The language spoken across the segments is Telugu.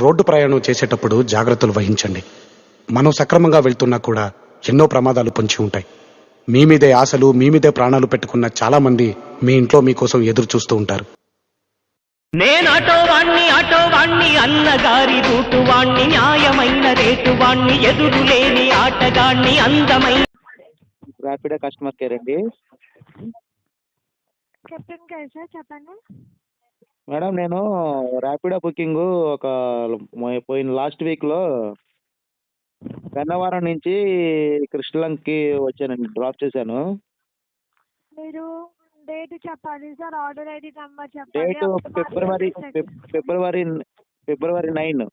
రోడ్డు ప్రయాణం చేసేటప్పుడు జాగ్రత్తలు వహించండి. మనం సక్రమంగా వెళ్తున్నా కూడా ఎన్నో ప్రమాదాలు పొంచి ఉంటాయి. మీ మీదే ఆశలు మీ మీదే ప్రాణాలు పెట్టుకున్న చాలా మంది మీ ఇంట్లో మీకోసం ఎదురు చూస్తూ ఉంటారు. నేను ఆటో వాణ్ణి ఆటో వాణ్ణి అన్నగారి రూటు వాణ్ణి న్యాయమైన రేటు వాణ్ణి ఎదురు లేని ఆటగాణ్ణి అందమైన ర్యాపిడో కస్టమర్ కేర్ అండి. కెప్టెన్ గారు సార్ చెప్పండి. మేడం నేను ర్యాపిడో బుకింగ్ ఒక పోయిన లాస్ట్ వీక్లో గన్నవరం నుంచి కృష్ణలంకి వచ్చానండి డ్రాప్ చేశాను. మీరు డేట్ చెప్పాలి సార్ ఆర్డర్ ఐడి నెంబర్ చెప్పాలి date February February February nine.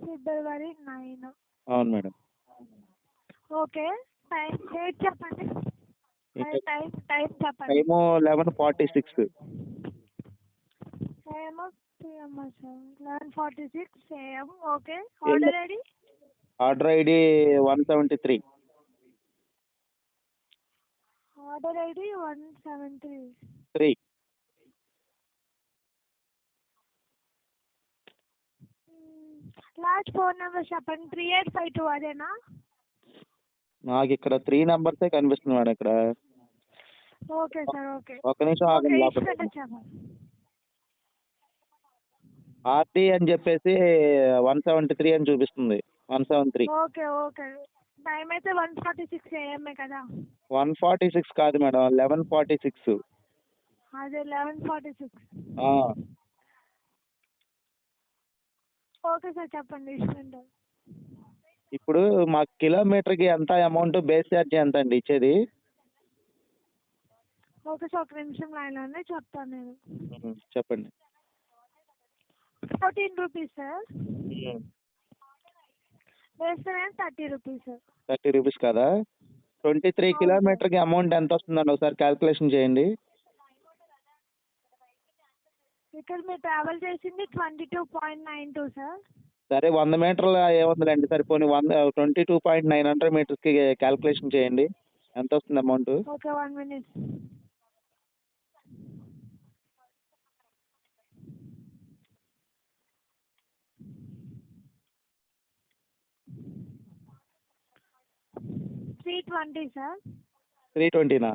February nine. అవును మేడం. ఓకే డేట్ చెప్పండి చెప్పండి. Time eleven forty six. Eleven forty six AM okay. Order ID? Order ID one seventy three. Order ID one seven three. Three last phone number చెప్పండి త్రీ ఎయిట్ ఫైవ్ టూ అదేనా? నాకు ఇక్కడ త్రీ నెంబర్సే కనిపిస్తుంది మేడం ఇక్కడ. Okay sir okay. ఒక్క నిమిషం ఆగండి ఆర్టీ అని చెప్పేసి వన్ సెవెంటీ త్రీ అని చూపిస్తుంది. One seven three. Okay okay. Time అయితే వన్ ఫార్టీ సిక్స్ ఏఎంఏ కదా. వన్ ఫార్టీ సిక్స్ కాదు మేడం లెవెన్ ఫార్టీ సిక్స్. అదే eleven forty six. Okay sir చెప్పండి ఇష్టం ఇప్పుడు మా కిలోమీటర్కి ఎంత అమౌంట్ బేస్ ఛార్జ్ ఎంత అండి ఇచ్చేది? ఓకే సార్ ఒక నిమిషం లైన్లో ఉంది చెప్తాను నేను. చెప్పండి. Fourteen rupees sir. వేస్తే thirty rupees. Sir thirty rupees కదా? ట్వంటీ త్రీ కిలోమీటర్కి అమౌంట్ ఎంత వస్తుందండి ఒకసారి క్యాల్కులేషన్ చేయండి. ఇక్కడ మీరు ట్రావెల్ చేసింది twenty two point nine two sir. సరే వంద మీటర్లు ఏముందిలేండి సరిపోని వంద twenty two point nine hundred మీటర్స్కి calculation చేయండి. ఎంత వస్తుంది amount? Okay one minute three twenty sir three ట్వంటీనా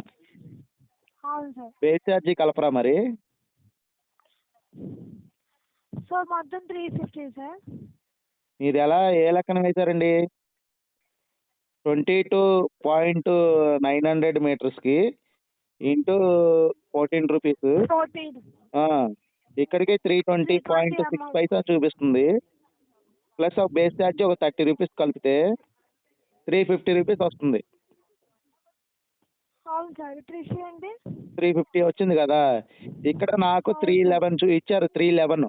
అవును సార్ బేస్ ఛార్జీ కలపరా మరి? సో మొత్తం త్రీ ఫిఫ్టీ సార్ మీరు ఎలా ఏ లెక్కన వేశారండి? Twenty two point nine hundred మీటర్స్కి into fourteen rupees fourteen ఇక్కడికి త్రీ ట్వంటీ పాయింట్ సిక్స్. పైసా చూపిస్తుంది. ప్లస్ ఒక బేస్ ఛార్జ్ ఒక థర్టీ రూపీస్ కలిపితే త్రీ ఫిఫ్టీ రూపీస్ వస్తుంది. ట్రిష్ ఏంటి? త్రీ ఫిఫ్టీ వచ్చింది కదా. ఇక్కడ నాకు త్రీ లెవెన్ ఇచ్చారు త్రీ లెవెన్.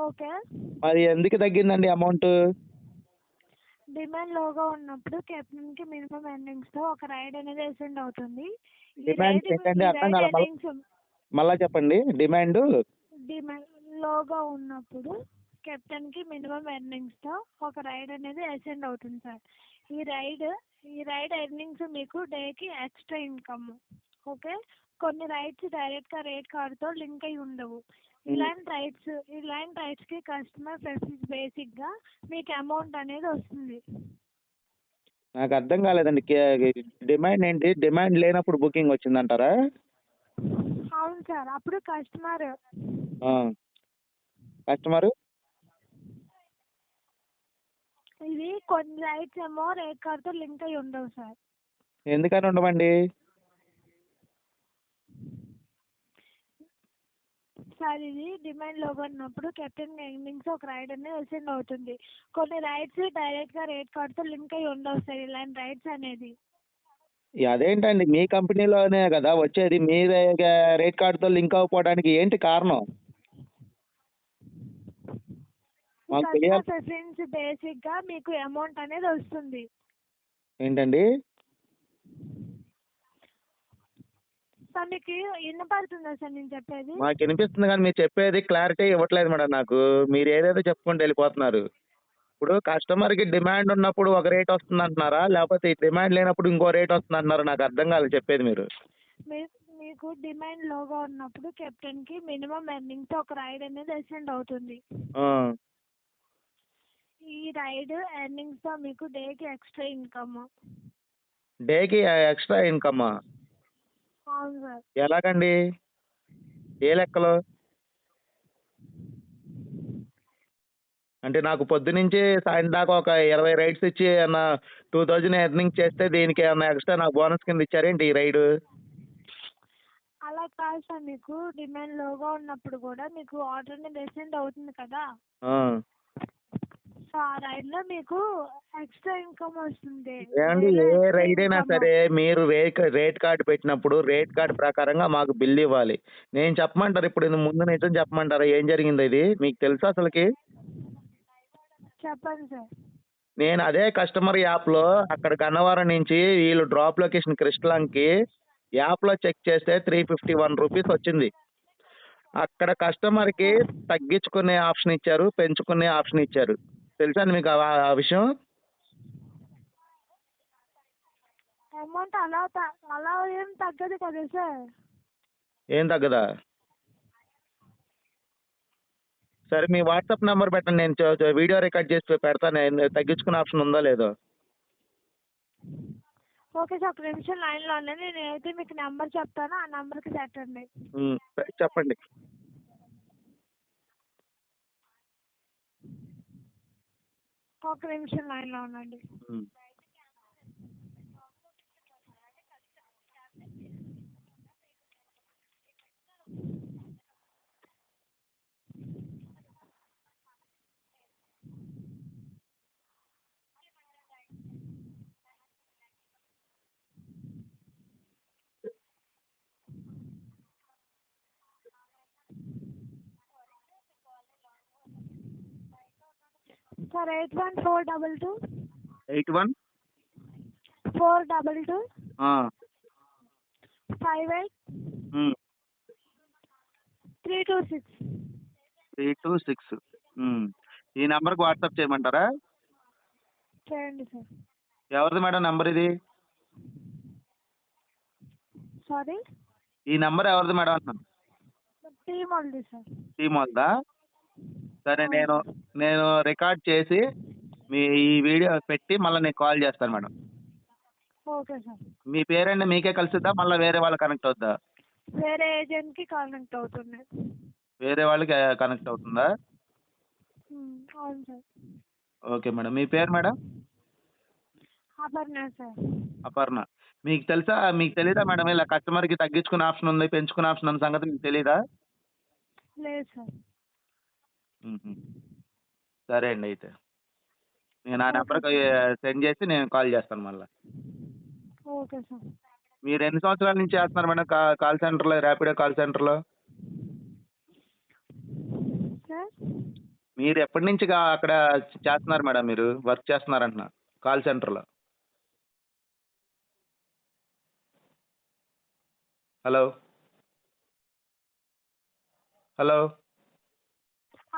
ఓకే. మరి ఎందుకు తగ్గిందండి అమౌంట్? డిమాండ్ లోగా ఉన్నప్పుడు కెప్టెన్కి మినిమం ఎర్నింగ్స్తో ఒక రైడ్ అనేది ఎసెండ్ అవుతుంది. ఈ Demand రైడ్ ఏంటండి? ఈ అర్థం రైడ్ కాలే. మళ్ళా చెప్పండి. డిమాండ్? డిమాండ్ లోగా ఉన్నప్పుడు కెప్టెన్కి మినిమం ఎర్నింగ్స్తో ఒక రైడ్ అనేది ఎసెండ్ అవుతుంది సార్. ఈ రైడ్ ఈ రైడ్ ఎర్నింగ్స్ మీకు డేకి ఎక్స్ట్రా ఇన్కమ్. ఓకే? కొన్ని రైడ్స్ డైరెక్ట్గా రేట్ కార్డ్తో లింక్ అయి ఉండవు. ఇలాంటి రైడ్స్ ఇలాంటి రైడ్స్కి కస్టమర్ బేసిక్గా మీకు అమౌంట్ అనేది వస్తుంది. నాకు అర్థం కాలేదండి. డిమాండ్ ఏంటి? డిమాండ్ లేనప్పుడు బుకింగ్ వచ్చిందంటారా? అవును సార్. అప్పుడు కస్టమర్ కస్టమరు? ఇది కొన్ని రైడ్స్ ఏమో రేట్ కార్డ్తో లింక్ అయి ఉండవు సార్. ఎందుకని ఉండమండి సార్ ఇది డిమాండ్లో ఉన్నప్పుడు కెప్టెన్ ఎర్నింగ్స్ ఒక రైడ్ అనేది అసెండ్ అవుతుంది. కొన్ని రైడ్స్ డైరెక్ట్గా రేట్ కార్డ్తో లింక్ అయి ఉండవు సార్ ఇలాంటి రైడ్స్ అనేది. అదేంటండి? మీ కంపెనీలోనే కదా వచ్చేది. మీ రేట్ కార్డుతో లింక్ అవ్వకపోవడానికి ఏంటి కారణం? మాకు ప్రిఫరెన్స్ బేసిక్గా మీకు అమౌంట్ అనేది వస్తుంది. ఏంటండి? సార్ మీకు వినపడుతుందా సార్ నేను చెప్పేది? మాకు వినిపిస్తుంది కానీ మీరు చెప్పేది క్లారిటీ ఇవ్వట్లేదు మేడం నాకు. మీరు ఏదేదో చెప్పుకుంటూ వెళ్ళిపోతున్నారు. ఇప్పుడు కస్టమర్కి డిమాండ్ ఉన్నప్పుడు ఒక రేట్ వస్తుంది అంటున్నారా? లేకపోతే డిమాండ్ లేనప్పుడు ఇంకో రేట్ వస్తుంది అంటున్నారా? నాకు అర్థం కాలేదు చెప్పేది మీరు. మీకు డిమాండ్ లోగా ఉన్నప్పుడు కెప్టెన్కి మినిమం ఎర్నింగ్తో ఒక రైడ్ అనేది అసెండ్ అవుతుంది. ఈ రైడ్ ఎర్నింగ్స్తో మీకు డేకి ఎక్స్ట్రా ఇన్కమ్? డేకి ఎక్స్ట్రా ఇన్కమ్ అవును సార్. ఎలాగండి? ఏ లెక్కలో? అంటే నాకు పొద్దు నుంచి సాయంత్రం దాకా ఒక ఇరవై రైడ్స్ ఇచ్చి అన్న టూ థౌజండ్ ఎర్నింగ్ చేస్తే దీనికి ఏమన్నా ఎక్స్ట్రా నాకు బోనస్ కింద ఇచ్చారేంటి ఈ రైడ్? అలా కాదు సార్ మీకు డిమాండ్ లోగా ఉన్నప్పుడు కూడా మీకు ఆర్డర్ అనేది అవుతుంది కదా? సో ఆ రైడ్లో మీకు ఎక్స్ట్రా ఇన్కమ్ వస్తుంది ఏమండి ఏ రైడ్ అయినా. సరే మీరు రేట్ రేట్ కార్డు పెట్టినప్పుడు రేట్ కార్డు ప్రకారంగా మాకు బిల్ ఇవ్వాలి. నేను చెప్పమంటారు ఇప్పుడు ఇది ముందు నిజం చెప్పమంటారా? ఏం జరిగింది ఇది? మీకు తెలుసా అసలుకి? చెప్పండి సార్. నేను అదే కస్టమర్ యాప్లో అక్కడ గన్నవరం నుంచి వీళ్ళు డ్రాప్ లొకేషన్ కృష్ణలంకి యాప్లో చెక్ చేస్తే త్రీ ఫిఫ్టీ వన్ రూపీస్ వచ్చింది. అక్కడ కస్టమర్కి తగ్గించుకునే ఆప్షన్ ఇచ్చారు పెంచుకునే ఆప్షన్ ఇచ్చారు. తెలుసా అండి మీకు ఆ- విషయం? అమౌంట్ అలా త- అలా ఏం తగ్గదు కదా సార్. ఏం తగ్గదా? సరే మీ వాట్సాప్ నెంబర్ పెట్టండి. నేను చ- చ- వీడియో రికార్డ్ చేసి పెడతాను నేను తగ్గించుకునే ఆప్షన్ ఉందో లేదో? ఓకే సార్ ఒక నిమిషం లైన్లో ఉండండి. నేనైతే మీకు నెంబర్ చెప్తాను. ఆ నెంబర్కి పెట్టండి. ఉమ్, చెప్పండి. ఒక నిమిషం లైన్లో ఉండండి ఉమ్. Sir eight one four double two. Eight one? Four double two. Five eight. Three two six. Three two six. ఈ నెంబర్కి వాట్సాప్ చేయమంటారా? చేయండి సార్. ఎవరిది మేడం నెంబర్ ఇది? సారీ? ఈ నెంబర్ ఎవరిది మేడం అంటున్నాను టీమ్ వాళ్ళది సార్. టీమ్ వాళ్ళదా సరే నేను నేను రికార్డ్ చేసి మీ ఈ వీడియో పెట్టి మళ్ళీ నేను కాల్ చేస్తాను మేడం. Okay sir. మీ పేరండి మీకే కలిసిద్దా? మళ్ళీ వేరే వాళ్ళు కనెక్ట్ అవుద్దా? వేరే ఏజెంట్కి కనెక్ట్ అవుతుంది. వేరే వాళ్ళకి కనెక్ట్ అవుతుందా? ఉమ్, అవును సార్. Okay madam. మీ పేరు మేడం? అపర్ణ సార్. అపర్ణ. మీకు తెలుసా? మీకు తెలీదా మేడం? ఇలా కస్టమర్కి తగ్గించుకునే ఆప్షన్ ఉంది పెంచుకునే ఆప్షన్ ఉన్న సంగతి మీకు తెలీదా? లేదు సార్. సరే అండి అయితే. నేను ఆ నెంబర్కి సెండ్ చేసి నేను కాల్ చేస్తాను మళ్ళీ. Okay sir. మీరు ఎన్ని సంవత్సరాల నుంచి చేస్తున్నారు మేడం కా కాల్ సెంటర్లో ర్యాపిడో కాల్ సెంటర్లో? సార్? మీరు ఎప్పటి నుంచి గా- అక్కడ చేస్తున్నారు మేడం మీరు? వర్క్ చేస్తున్నారంటున్నా కాల్ సెంటర్లో. హలో? హలో?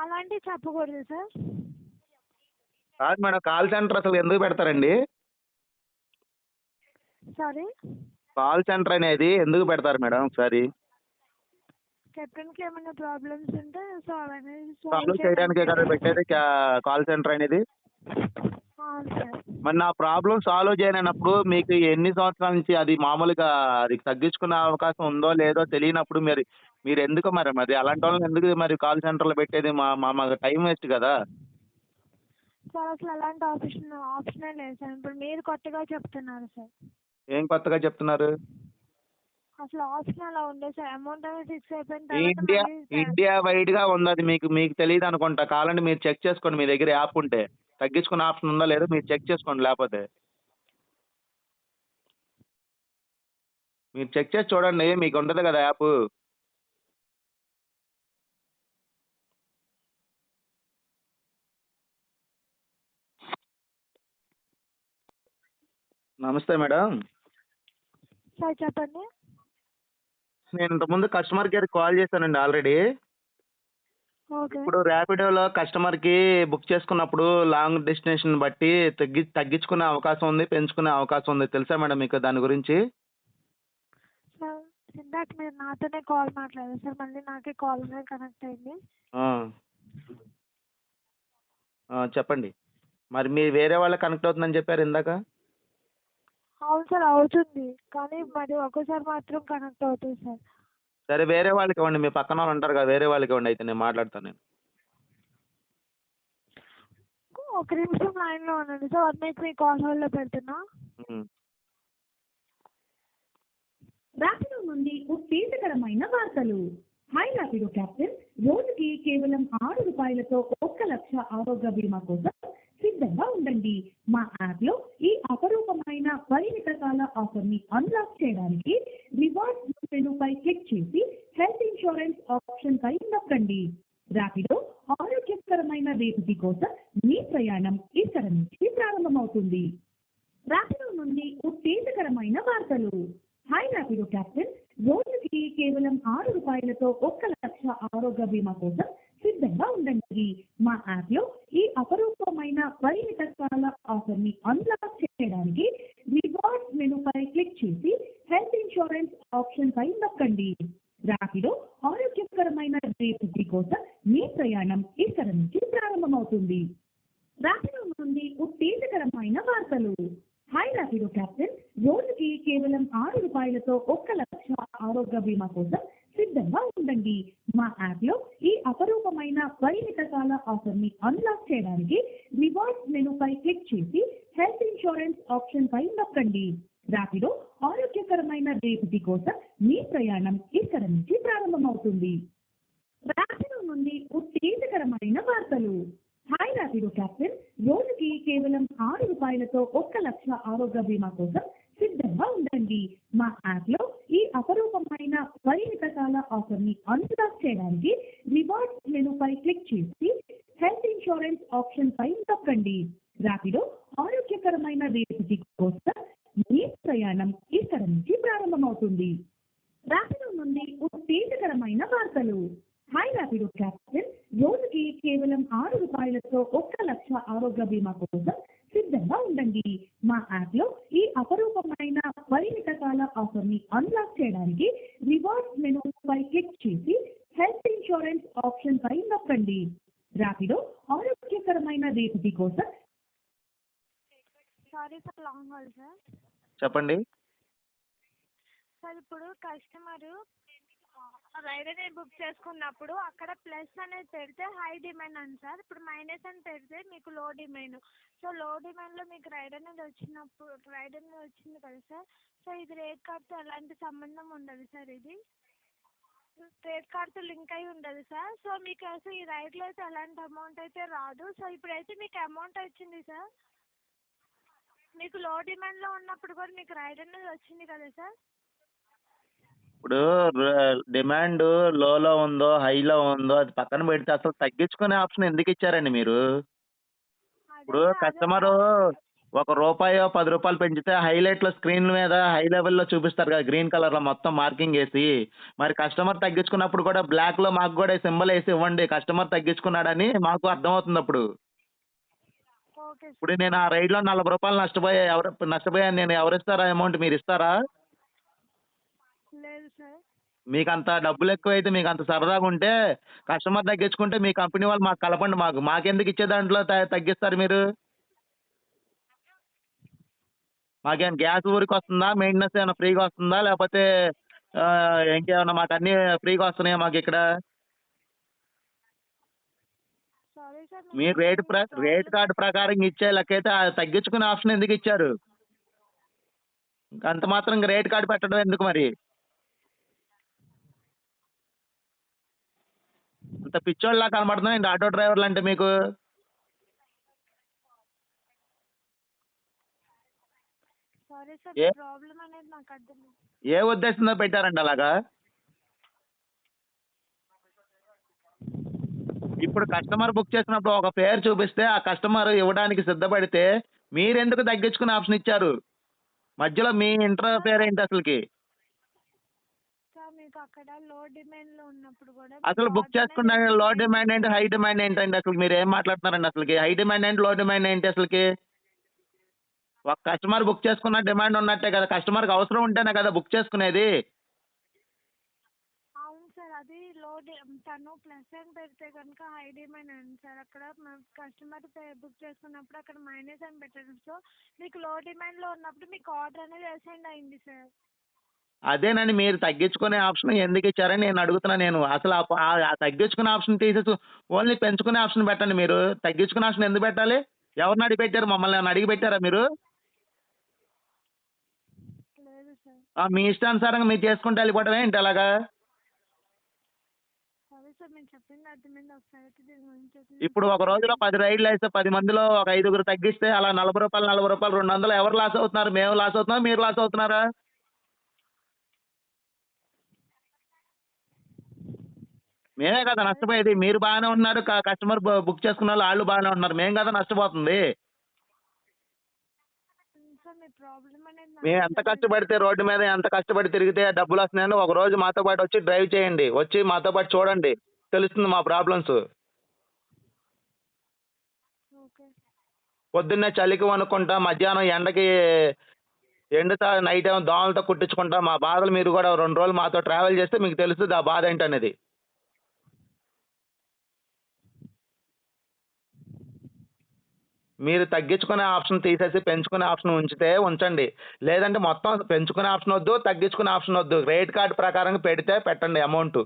అలాంటివి చెప్పకూడదు సార్. కాదు మేడం కాల్ సెంటర్ అసలు ఎందుకు పెడతారండి? సారీ? కాల్ సెంటర్ అనేది ఎందుకు పెడతారు మేడం ఒకసారి? కెప్టెన్కి ఏమైనా ప్రాబ్లమ్స్ ఉంటే సాల్వ్ అనేది సాల్వ్ చేయడానికే కదా పెట్టేది కాల్ సెంటర్ అనేది? అవును సార్. మరి నా ప్రాబ్లం సాల్వ్ చేయనప్పుడు మీకు ఎన్ని సంవత్సరాల నుంచి అది మామూలుగా అది తగ్గించుకునే అవకాశం ఉందో లేదో తెలియనప్పుడు మరి మీరు ఎందుకు మరి? మరి అలాంటి వాళ్ళని ఎందుకు మరి కాల్ సెంటర్లో పెట్టేది? మా మా మాకు టైం వేస్ట్ కదా. సార్ అసలు అలాంటి ఆప్షన్ ఆప్షనే లేదు సార్. ఇప్పుడు మీరు కొత్తగా చెప్తున్నారు సార్. ఏం కొత్తగా చెప్తున్నారు? అసలు ఆప్షన్ అలా ఉంది సార్. అమౌంట్ అనేది ఫిక్స్ అయిపోయిన ఇండియా తర్వాత మళ్ళీ ఇండియా వైడ్గా ఉంది అది. మీకు మీకు తెలియదు అనుకుంటా. కావాలంటే మీరు చెక్ చేసుకోండి మీ దగ్గర యాప్ ఉంటే. తగ్గించుకునే ఆప్షన్ ఉందో లేదో మీరు చెక్ చేసుకోండి లేకపోతే. మీరు చెక్ చేసి చూడండి. మీకు ఉంటుంది కదా యాప్ నమస్తే మేడం. సార్ చెప్పండి. నేను ఇంతకుముందు కస్టమర్ కేర్ కాల్ చేశానండి ఆల్రెడీ. ఓకే. ఇప్పుడు ర్యాపిడోలో కస్టమర్కి బుక్ చేసుకున్నప్పుడు లాంగ్ డెస్టినేషన్ బట్టి తగ్గి తగ్గించుకునే అవకాశం ఉంది పెంచుకునే అవకాశం ఉంది. తెలుసా మేడం మీకు దాని గురించి? సార్ ఇందాక మీరు నాతోనే కాల్ మాట్లాడారు సార్ మళ్ళీ నాకే కాల్ కనెక్ట్ అయింది. ఆ. ఆ, చెప్పండి. మరి మీరు వేరే వాళ్ళకి కనెక్ట్ అవుతుందని చెప్పారు ఇందాక? అవును సార్ అవుతుంది. కానీ మరి ఒక్కోసారి మాత్రం కనెక్ట్ అవుతుంది సార్. సరే వేరే వాళ్ళకి ఇవ్వండి. మీ పక్కన వాళ్ళు ఉంటారు కదా వేరే వాళ్ళకి ఇవ్వండి. అయితే నేను మాట్లాడతాను నేను. ఒక నిమిషం లైన్లో ఉండండి సార్. వన్ మినిట్ మీ కాల్ హోల్డ్లో పెడుతున్నా. ఉమ్. నుండి ఉత్తేజకరమైన వార్తలు. హై రాపిడో క్యాప్టెన్ రోజుకి కేవలం ఆరు రూపాయలతో ఒక్క లక్ష ఆరోగ్య బీమా కోసం సిద్ధంగా ఉండండి. మా యాప్లో పరిమిత కాల ఆఫర్ని అన్లాక్ చేయడానికి రివార్డ్స్ మెనూపై క్లిక్ చేసి హెల్త్ ఇన్సూరెన్స్ ఆప్షన్ పై నొక్కండి. రాపిడో ఆరోగ్యకరమైన రేపటి కోసం మీ ప్రయాణం ఇక్కడ నుంచి ప్రారంభమవుతుంది. రాపిడో నుండి ఉత్తేజకరమైన వార్తలు. హాయ్ రాపిడో క్యాప్టెన్ రోజుకి కేవలం ఆరు రూపాయలతో ఒక్క లక్ష ఆరోగ్య బీమా కోసం సిద్ధంగా ఉండండి. మా యాప్లో ఈ అపరూపమైన పరిమిత కాల ఆఫర్ని అన్లాక్ చేయడానికి రివార్డ్స్ క్లిక్ చేసి హెల్త్ ఇన్సూరెన్స్ ఆప్షన్ పై నొక్కండి. రాపిడో ఆరోగ్యకరమైన రేపటి కోసం మీ ప్రయాణం ఇక్కడ నుంచి ప్రారంభమవుతుంది. రాపిడో నుండి ఉత్తేజకరమైన వార్తలు. హాయ్ రాపిడో క్యాప్టెన్ రోజుకి కేవలం ఆరు రూపాయలతో ఒక్క లక్ష ఆరోగ్య బీమా కోసం సిద్ధంగా ఉండండి. మా యాప్లో ఈ అపరూపమైన పరిమిత కాల ఆఫర్ని అన్లాక్ చేయడానికి రివార్డ్స్ మెనూపై క్లిక్ చేసి హెల్త్ ఇన్సూరెన్స్ ఆప్షన్ పై నొక్కండి. రాపిడో ఆరోగ్యకరమైన రేపటి కోసం మీ ప్రయాణం ఇక్కడ నుంచి ప్రారంభమవుతుంది. రాపిడో నుండి ఉత్తేజకరమైన వార్తలు. Hi Rapido captain. రోజుకి కేవలం ఆరు రూపాయలతో ఒక్క లక్ష ఆరోగ్య బీమా కోసం సిద్ధంగా ఉండండి. మా యాప్లో ఈ అపరూపమైన పరిమిత కాల ఆఫర్ని అన్లాక్ చేయడానికి రివార్డ్స్ మెనూపై క్లిక్ చేసి హెల్త్ ఇన్సూరెన్స్ ఆప్షన్ పై నొక్కండి రాపిడో ఆరోగ్యకరమైన రేపటి కోసం మీ ప్రయాణం ఇక్కడ నుంచి ప్రారంభమవుతుంది. రాపిడో నుండి ఉత్తేజకరమైన వార్తలు. హాయ్ రాపిడో క్యాప్టెన్ రోజుకి కేవలం ఆరు రూపాయలతో ఒక్క లక్ష ఆరోగ్య బీమా కోసం సిద్ధంగా ఉండండి. మా యాప్లో ఈ అపరూపమైన పరిమిత కాల ఆఫర్ని అన్లాక్ చేయడానికి రివార్డ్స్ మెనూపై క్లిక్ చేసి హెల్త్ ఇన్సూరెన్స్ ఆప్షన్ పై నొక్కండి. రాపిడో ఆరోగ్యకరమైన రేపటి కోసం sorry for long hold sir. చెప్పండి. సార్ ఇప్పుడు కస్టమర్ అనేది బుక్ చేసుకున్నప్పుడు అక్కడ ప్లస్ అనేది పెడితే హై డిమాండ్ అని సార్. ఇప్పుడు మైనస్ అని పెడితే మీకు లో డిమాండ్. సో లో డిమాండ్లో మీకు రైడ్ అనేది వచ్చినప్పుడు రైడ్ అనేది వచ్చింది కదా సార్. సో ఇది రేట్ కార్డ్తో ఎలాంటి సంబంధం ఉండదు సార్ ఇది. రేట్ కార్డ్తో లింక్ అయి ఉండదు సార్. సో మీకు అసలు ఈ రైడ్లో అయితే ఎలాంటి అమౌంట్ అయితే రాదు. సో ఇప్పుడైతే మీకు అమౌంట్ వచ్చింది సార్. మీకు లో డిమాండ్లో ఉన్నప్పుడు కూడా మీకు రైడ్ అనేది వచ్చింది కదా సార్ ఇప్పుడు డిమాండ్ లోలో ఉందో హైలో ఉందో అది పక్కన పెడితే అసలు తగ్గించుకునే ఆప్షన్ ఎందుకు ఇచ్చారండి మీరు? ఇప్పుడు కస్టమర్ ఒక రూపాయో పది రూపాయలు పెంచితే హైలైట్లో స్క్రీన్ మీద హై లెవెల్లో చూపిస్తారు కదా గ్రీన్ కలర్లో మొత్తం మార్కింగ్ వేసి మరి కస్టమర్ తగ్గించుకున్నప్పుడు కూడా బ్లాక్లో మాకు కూడా సింబల్ వేసి ఇవ్వండి కస్టమర్ తగ్గించుకున్నాడని మాకు అర్థమవుతుంది అప్పుడు. ఇప్పుడు నేను ఆ రైడ్లో నలభై రూపాయలు నష్టపోయా ఎవరు నష్టపోయాను నేను ఎవరు ఇస్తారా అమౌంట్ మీరు ఇస్తారా? లేదు సార్. మీకు అంత డబ్బులు ఎక్కువైతే మీకు అంత సరదాగా ఉంటే కస్టమర్ తగ్గించుకుంటే మీ కంపెనీ వాళ్ళు మాకు కలపండి మాకు. మాకెందుకు ఇచ్చే దాంట్లో త- తగ్గిస్తారు మీరు? మాకేం గ్యాస్ ఊరికి వస్తుందా? మెయింటెనెన్స్ ఏమైనా ఫ్రీగా వస్తుందా? లేకపోతే ఆ, ఇంకేమైనా మాకు అన్నీ ఫ్రీగా వస్తున్నాయా మాకు ఇక్కడ సారీ సార్ మీరు రేట్ ప్ర రేట్ కార్డు ప్రకారం ఇచ్చే లెక్కైతే తగ్గించుకునే ఆప్షన్ ఎందుకు ఇచ్చారు? ఇంకా అంత మాత్రం రేట్ కార్డు పెట్టడం ఎందుకు మరి? అంత పిచ్చోళ్ళలా కనబడుతున్నాయండి ఆటో డ్రైవర్లు అంటే మీకు? ఏ ఉద్దేశంతో పెట్టారండి అలాగా? ఇప్పుడు కస్టమర్ బుక్ చేసినప్పుడు ఒక పేరు చూపిస్తే ఆ కస్టమర్ ఇవ్వడానికి సిద్ధపడితే మీరెందుకు తగ్గించుకునే ఆప్షన్ ఇచ్చారు? మధ్యలో మీ ఇంటర్ పేరు ఏంటి అసలుకి? సార్ మీకు అక్కడ లో డిమాండ్లో ఉన్నప్పుడు కూడా అసలు బుక్ చేసుకున్న లో డిమాండ్ ఏంటి? హై డిమాండ్ ఏంటండి అసలు? మీరు ఏం మాట్లాడుతున్నారండి అసలుకి? హై డిమాండ్ ఏంటి? లో డిమాండ్ ఏంటి అసలుకి? ఒక కస్టమర్ బుక్ చేసుకున్న డిమాండ్ ఉన్నట్టే కదా. కస్టమర్కి అవసరం ఉంటేనే కదా బుక్ చేసుకునేది. తను ప్లస్ అని పెడితే కనుక హై డిమాండ్ అండి సార్? అక్కడ కస్టమర్ బుక్ చేసుకున్నప్పుడు అక్కడ మైనస్ అని పెట్టారు. సో మీకు లో డిమాండ్లో ఉన్నప్పుడు మీకు ఆర్డర్ అనేది అసెండ్ అయింది సార్. అదేనండి. మీరు తగ్గించుకునే ఆప్షన్ ఎందుకు ఇచ్చారని నేను అడుగుతున్నా నేను. అసలు ఆ- తగ్గించుకునే ఆప్షన్ తీసేసి ఓన్లీ పెంచుకునే ఆప్షన్ పెట్టండి మీరు. తగ్గించుకునే ఆప్షన్ ఎందుకు పెట్టాలి? ఎవరిని అడిగి పెట్టారు? మమ్మల్ని అడిగి పెట్టారా మీరు? మీ ఇష్టానుసారంగా మీరు చేసుకుంటే వెళ్ళిపోవటం ఏంటి అలాగా సరే సార్ మీరు చెప్పింది అర్థమైంది ఒకసారి అయితే దీని గురించి అయితే ఇప్పుడు ఒక రోజులో పది రైడ్లు వేస్తే పది మందిలో ఒక ఐదుగురు తగ్గిస్తే అలా నలభై రూపాయలు నలభై రూపాయలు రెండు వందలు ఎవరు లాస్ అవుతున్నారు? మేము లాస్ అవుతున్నాం మీరు లాస్ అవుతున్నారా? మేమే కదా నష్టపోయేది. మీరు బాగానే ఉన్నారు. కస్టమర్ బుక్ చేసుకున్న వాళ్ళు వాళ్ళు బాగానే ఉన్నారు. మేము కదా నష్టపోతుంది. మేము ఎంత. కష్టపడితే రోడ్డు మీద ఎంత కష్టపడి తిరిగితే డబ్బులు వస్తున్నాయని ఒక రోజు మాతో పాటు వచ్చి డ్రైవ్ చేయండి. వచ్చి మాతో పాటు చూడండి. తెలుస్తుంది మా ప్రాబ్లమ్స్ పొద్దున్నే చలికి వణుక్కుంటా మధ్యాహ్నం ఎండకి ఎండుతా నైట్ ఏమో దోమలతో కుట్టించుకుంటా మా బాధలు మీరు కూడా రెండు రోజులు మాతో ట్రావెల్ చేస్తే మీకు తెలుస్తుంది ఆ బాధ ఏంటనేది. మీరు తగ్గించుకునే ఆప్షన్ తీసేసి పెంచుకునే ఆప్షన్ ఉంచితే ఉంచండి. లేదంటే మొత్తం పెంచుకునే ఆప్షన్ వద్దు తగ్గించుకునే ఆప్షన్ వద్దు. రేట్ కార్డ్ ప్రకారం పెడితే పెట్టండి అమౌంట్.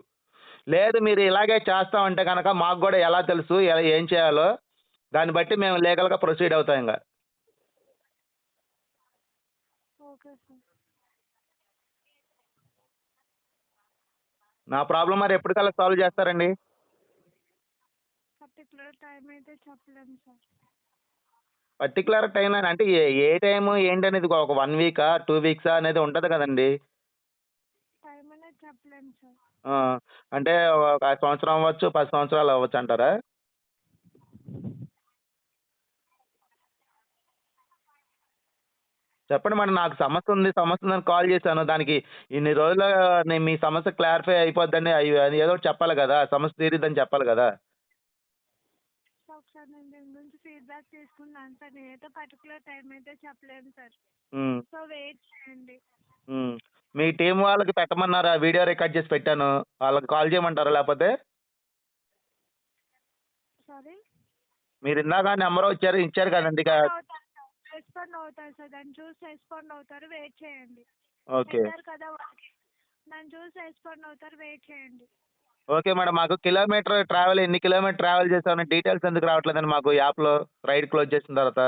లేదు మీరు ఇలాగే చేస్తామంటే కనుక మాకు కూడా ఎలా తెలుసు ఎలా ఏం చేయాలో దాన్ని బట్టి మేము లీగల్గా ప్రొసీడ్ అవుతాం ఇంకా. Okay sir. నా ప్రాబ్లం మరి ఎప్పటికల్లా సాల్వ్ చేస్తారండి? పర్టికులర్ టైం అయితే చెప్పలేము సార్. పర్టికులర్ టైం అంటే ఏ ఏ టైము ఏంటి అనేది ఒక వన్ వీకా టూ వీక్సా అనేది ఉంటుంది కదండి. టైం అనేది చెప్పలేము సార్. అంటే ఒక సంవత్సరం అవ్వచ్చు పది సంవత్సరాలు అవ్వచ్చు అంటారా? చెప్పండి మరి నాకు సమస్య ఉంది సమస్య ఉందని కాల్ చేశాను. దానికి ఇన్ని రోజులు నేను మీ సమస్య క్లారిఫై అయిపోద్దని అయ్యి- అది ఏదో ఒకటి చెప్పాలి కదా సమస్య తీరిద్దని చెప్పాలి కదా. సో ఒకసారి నేను దీని గురించి ఫీడ్బ్యాక్ తీసుకున్నాను సార్. నేనైతే పర్టికులర్ టైం అయితే చెప్పలేను సార్. ఉమ్, సో వెయిట్ చేయండి. ఉమ్. మీ టీం వాళ్ళకి పెట్టమన్నారా? వీడియో రికార్డ్ చేసి పెట్టాను. వాళ్ళకి కాల్ చేయమంటారా లేకపోతే? సారీ మీరు ఇందాక నెంబర్ వచ్చారు ఇచ్చారు కదండి ఇక రెస్పాండ్ అవుతారు సార్ దాన్ని చూసి రెస్పాండ్ అవుతారు వెయిట్ చేయండి. ఓకే పెట్టారు కదా వాళ్ళకి. దాన్ని చూసి రెస్పాండ్ అవుతారు వెయిట్ చేయండి. ఓకే మేడం మాకు కిలోమీటర్ ట్రావెల్ ఎన్ని కిలోమీటర్ ట్రావెల్ చేసామని డీటెయిల్స్ ఎందుకు రావట్లేదండి మాకు యాప్లో రైడ్ క్లోజ్ చేసిన తర్వాత.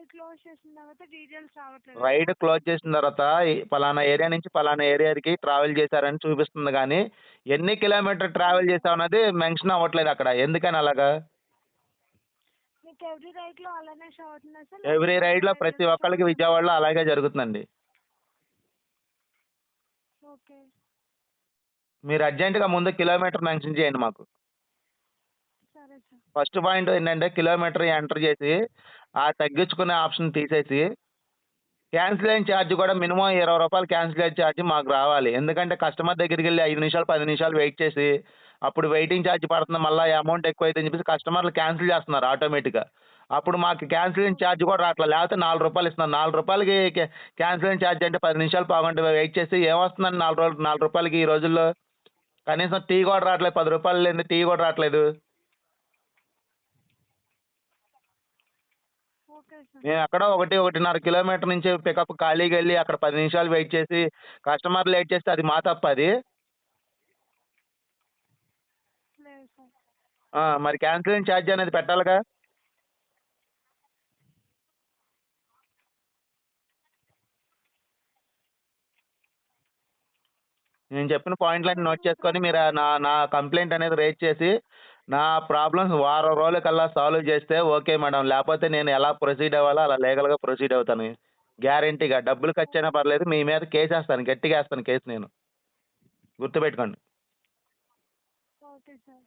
రైడ్ క్లోజ్ చేసిన తర్వాత డీటెయిల్స్ రావట్లేదు. రైడ్ క్లోజ్ చేసిన తర్వాత ఈ పలానా ఏరియా నుంచి పలానా ఏరియాకి ట్రావెల్ చేశారని చూపిస్తుంది కానీ ఎన్ని కిలోమీటర్ ట్రావెల్ చేసామన్నది మెన్షన్ అవ్వట్లేదు అక్కడ. ఎందుకని అలాగా? మీకు ఎవ్రీ రైడ్లో అలానే షో అవుతుందా సార్ ఎవ్రీ రైడ్లో ప్రతి ఒక్కరికి విజయవాడలో అలాగే జరుగుతుందండి. ఓకే మీరు అర్జెంటుగా ముందు కిలోమీటర్ మెన్షన్ చేయండి మాకు. ఫస్ట్ పాయింట్ ఏంటంటే కిలోమీటర్ ఎంటర్ చేసి ఆ తగ్గించుకునే ఆప్షన్ తీసేసి క్యాన్సిలేషన్ ఛార్జ్ కూడా మినిమం ఇరవై రూపాయలు క్యాన్సిలేషన్ ఛార్జ్ మాకు రావాలి. ఎందుకంటే కస్టమర్ దగ్గరికి వెళ్ళి ఐదు నిమిషాలు పది నిమిషాలు వెయిట్ చేసి అప్పుడు వెయిటింగ్ ఛార్జ్ పడుతుంది మళ్ళీ అమౌంట్ ఎక్కువ అయితే అని చెప్పేసి కస్టమర్లు క్యాన్సిల్ చేస్తున్నారు ఆటోమేటిక్గా. అప్పుడు మాకు క్యాన్సిలేషన్ ఛార్జ్ కూడా రావట్లేదు లేకపోతే నాలుగు రూపాయలు ఇస్తున్నారు నాలుగు రూపాయలకి క్యాన్సిలేషన్ ఛార్జ్ అంటే పది నిమిషాలు పావుగంట వెయిట్ చేసి ఏమొస్తుందండి నాలుగు రోజులు నాలుగు రూపాయలకి ఈ రోజుల్లో? కనీసం టీ కూడా రావట్లేదు పది రూపాయలు లేని టీ కూడా రావట్లేదు. మేము అక్కడ ఒకటి ఒకటిన్నర కిలోమీటర్ నుంచి పికప్ ఖాళీకి వెళ్ళి అక్కడ పది నిమిషాలు వెయిట్ చేసి కస్టమర్ లేట్ చేస్తే అది మా తప్ప అది. లేదు సార్. ఆ, మరి క్యాన్సిలింగ్ ఛార్జ్ అనేది పెట్టాలిగా? నేను చెప్పిన పాయింట్లన్నీ నోట్ చేసుకొని మీరు నా నా కంప్లైంట్ అనేది రేజ్ చేసి నా ప్రాబ్లమ్స్ వారం రోజుల కల్లా సాల్వ్ చేస్తే ఓకే మేడం లేకపోతే నేను ఎలా ప్రొసీడ్ అవ్వాలో అలా లీగల్గా ప్రొసీడ్ అవుతాను. గ్యారంటీగా డబ్బులు ఖర్చు అయినా పర్లేదు మీ మీద కేసు వేస్తాను గట్టిగా వేస్తాను కేసు నేను. గుర్తుపెట్టుకోండి. Okay sir